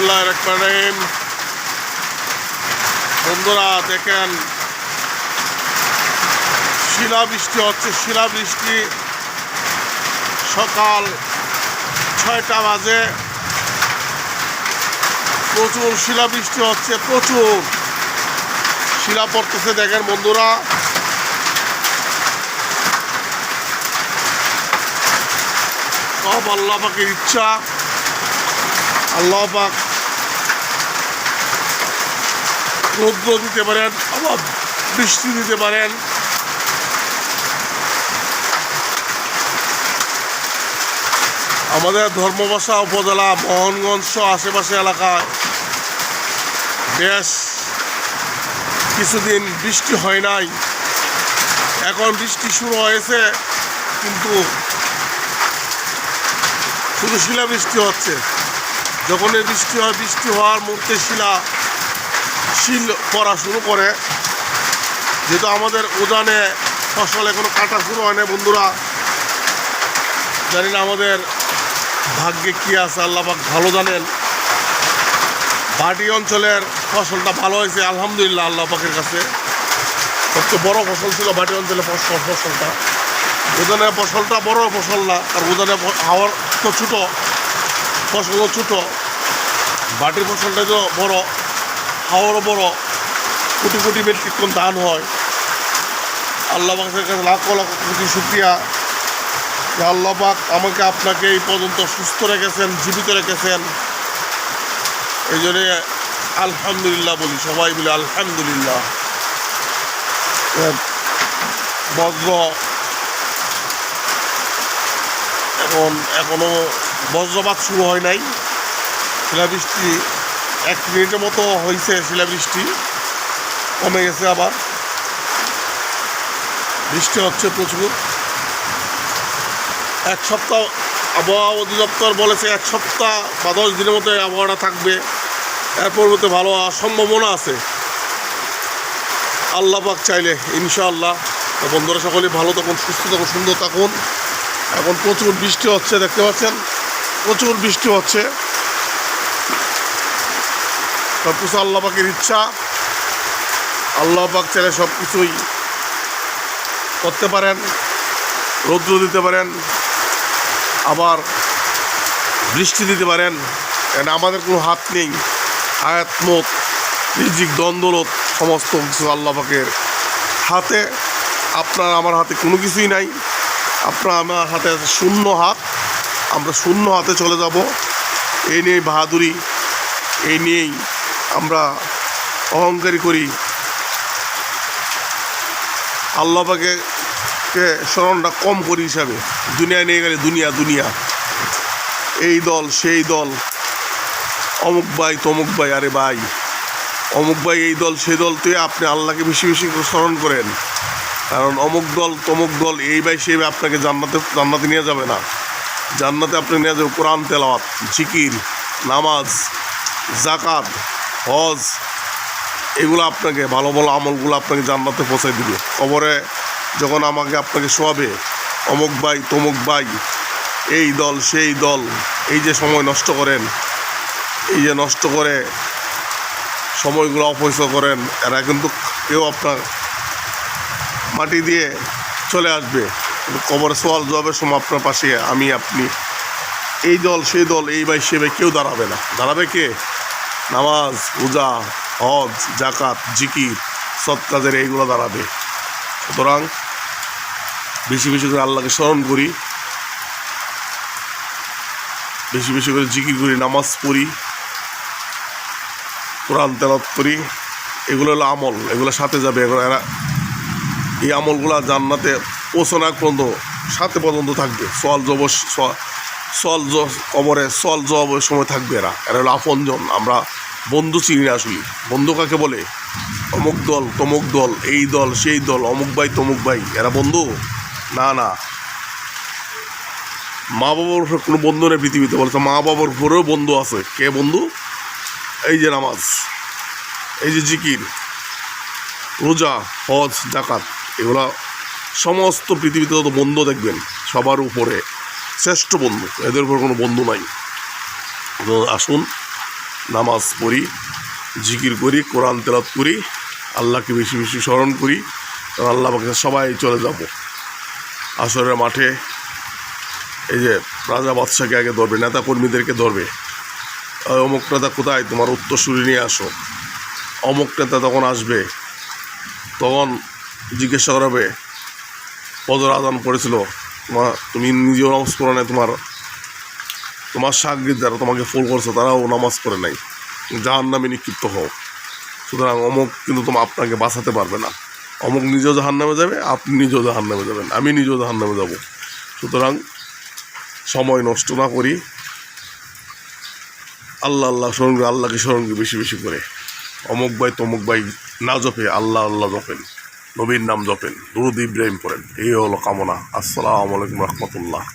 বিসমুল্লাহ রহমান রহিম বন্ধুরা, দেখেন, শিলাবৃষ্টি হচ্ছে, শিলাবৃষ্টি সকাল ছয়টা বাজে। প্রচুর শিলাবৃষ্টি হচ্ছে, প্রচুর। শিলা পড়তেছে, দেখেন বন্ধুরা। সব আল্লাহ পাকের ইচ্ছা। আল্লাহ পাক রৌদ্র দিতে পারেন, আবার বৃষ্টি দিতে পারেন। আমাদের ধর্মবাসা উপজেলা, মোহনগঞ্জ সহ আশেপাশে এলাকায় বেশ কিছুদিন বৃষ্টি হয় নাই। এখন বৃষ্টি শুরু হয়েছে, কিন্তু শুধু শিলা বৃষ্টি হচ্ছে। যখন এই বৃষ্টি হয়, বৃষ্টি হওয়ার মুহূর্তে শিলা শিল পড়া শুরু করে। যেহেতু আমাদের উজানে ফসল এখনও কাটা শুরু হয় না বন্ধুরা জানি না আমাদের ভাগ্যে কী আছে, আল্লাপাক ভালো জানেন। বাটি অঞ্চলের ফসলটা ভালো হয়েছে, আলহামদুলিল্লাহ আল্লাহ পাকের কাছে। সবচেয়ে বড় ফসল ছিল বাটি অঞ্চলের ফসল ফসলটা। উজানে ফসলটা বড় ফসল না, আর উজানে ফ- হাওয়ার তো ছোটো, ফসলও ছোটো। বাটির ফসলটা তো বড়। বড় কোটি কোটি মেট্রিক টন ধান হয়। আল্লাহ পাকের কাছে লাখ লাখ কোটি শুক্রিয়া। যে আল্লাহ পাক আমাকে আপনাকে এই পর্যন্ত সুস্থ রেখেছেন, জীবিত রেখেছেন। এই জন্যে আলহামদুলিল্লাহ বলি, সবাই বলি আলহামদুলিল্লাহ। বজ্র এখন এখনও বজ্রপাত শুরু হয় নাই। শিলাবৃষ্টি এক মিনিটের মতো হয়েছে শিলাবৃষ্টি কমে গেছে আবার। বৃষ্টি হচ্ছে প্রচুর। এক সপ্তাহ আবহাওয়া অধিদপ্তর বলেছে এক সপ্তাহ বা দশ দিনের মতো আবহাওয়াটা থাকবে। এর পরবর্তী ভালো হওয়ার সম্ভাবনা আছে। আল্লাহ পাক চাইলে, ইনশাআল্লাহ। বন্ধুরা সকলে ভালো থাকুন, সুস্থ থাকুন, সুন্দর থাকুন। এখন প্রচুর বৃষ্টি হচ্ছে, দেখতে পাচ্ছেন? প্রচুর বৃষ্টি হচ্ছে। সব কিছু আল্লাহ পাকের ইচ্ছা। আল্লাহ পাক চাইলে সব কিছুই করতে পারেন, রৌদ্র দিতে পারেন, আবার বৃষ্টি দিতে পারেন। এটা আমাদের কোনো হাত নেই আয়াত মত, রিজিক সমস্ত কিছু আল্লাহ পাকের হাতে। আপনার আমার হাতে কোনো কিছুই নাই। আপনার আমার হাতে আছে শূন্য হাত। আমরা শূন্য হাতে চলে যাব। এই নিয়েই বাহাদুরি, এই নিয়েই আমরা অহংকারী করি। আল্লাহ পাকে কে স্মরণটা কম করি হিসাবে। দুনিয়া নিয়ে গেলে দুনিয়া দুনিয়া। এই দল, সেই দল। অমুক ভাই, তমুক ভাই, আরে ভাই। অমুক ভাই এই দল, সেই দল, তুই আপনি আল্লাহকে বেশি বেশি স্মরণ করেন। কারণ অমুক দল, তমুক দল, এই ভাই, সেই আপনাকে জান্নাতে জান্নাতে নিয়ে যাবে না। জান্নাতে আপনি নিয়ে যাবে কোরআন তেলাওয়াত, জিকির, নামাজ জাকাত হজ, এগুলো আপনাকে, ভালো ভালো আমলগুলো আপনাকে জান্নাতে পৌঁছায় দিবে। কবরে যখন আমাকে আপনাকে শোয়াবে, অমুক ভাই, তমুক ভাই, এই দল, সেই দল, এই যে সময় নষ্ট করেন, এই যে নষ্ট করে সময়গুলো অপরিচয় করেন, এরা কিন্তু কেউ আপনার মাটি দিয়ে চলে আসবে। কবরে সোয়াল জবাবের সময় আপনার পাশে আমি, আপনি। এই দল, সেই দল, এই ভাই, সে ভাই কেউ দাঁড়াবে না। দাঁড়াবে কে? নামাজ পূজা হজ জাকাত জিকির, সৎ কাজের এইগুলো দাঁড়াবে। সুতরাং বেশি বেশি করে আল্লাহকে স্মরণ করি। বেশি বেশি করে জিকির করি, নামাজ পড়ি, কোরআন তেলত করি। এগুলো হলো আমল, এগুলো সাথে যাবে। এগুলো এরা এই আমলগুলো জান্নাতে আগ পর্যন্ত, সাথে পর্যন্ত থাকবে। সল জব সল কবরে সল জবের সময় থাকবে এরা। এরা হলো আপনজন। আমরা বন্ধু চিনি না আসলে। বন্ধু কাকে বলে? অমুক দল, তমুক দল, এই দল, সেই দল, অমুক ভাই, তমুক ভাই, এরা বন্ধু? না না। মা বাবার কোনো বন্ধু নেই পৃথিবীতে, বলছে মা বাবার উপরেও বন্ধু আছে। কে বন্ধু? এই যে নামাজ, এই যে জিকির, রোজা, হজ জাকাত এগুলা সমস্ত পৃথিবীতে যত বন্ধু দেখবেন, সবার উপরে শ্রেষ্ঠ বন্ধু, এদের উপর কোনো বন্ধু নাই। আসুন নামাজ পড়ি, জিকির করি, কোরআন তেলাত করি, আল্লাহকে বেশি বেশি স্মরণ করি, কারণ আল্লাহ পাকে সবাই চলে যাব। আসরের মাঠে এই যে রাজা বাদশাকে আগে ধরবে নেতা কর্মীদেরকে ধরবে অমুক নেতা কোথায়? তোমার উত্তরসূরি নিয়ে আসো। অমুক নেতা তখন আসবে, তখন জিজ্ঞাসা করাবে ফজর আদান পড়েছিল তোমার, তুমি নিজেও নাই, তোমার তোমার সাগরিদ যারা তোমাকে ফোন করছে, তারাও নামাজ পড়ে নাই। জাহান নামে নিক্ষিপ্ত হও। সুতরাং অমুক কিন্তু তোমার আপনাকে বাঁচাতে পারবে না। অমুক নিজেও জাহান নামে যাবে, আপনি নিজেও জাহান নামে যাবেন। আমি নিজেও জাহান নামে যাব। সুতরাং সময় নষ্ট না করি। আল্লাহ আল্লাহ স্মরণ করে, আল্লাহকে স্মরণ করি বেশি বেশি করে। অমুক ভাই, তমুক ভাই না জপে, আল্লাহ আল্লাহ জপেন। নবীর নাম জপেন। দুরুদ ইব্রাহিম পড়েন। এই হলো কামনা। আসসালামু আলাইকুম রহমতুল্লাহ।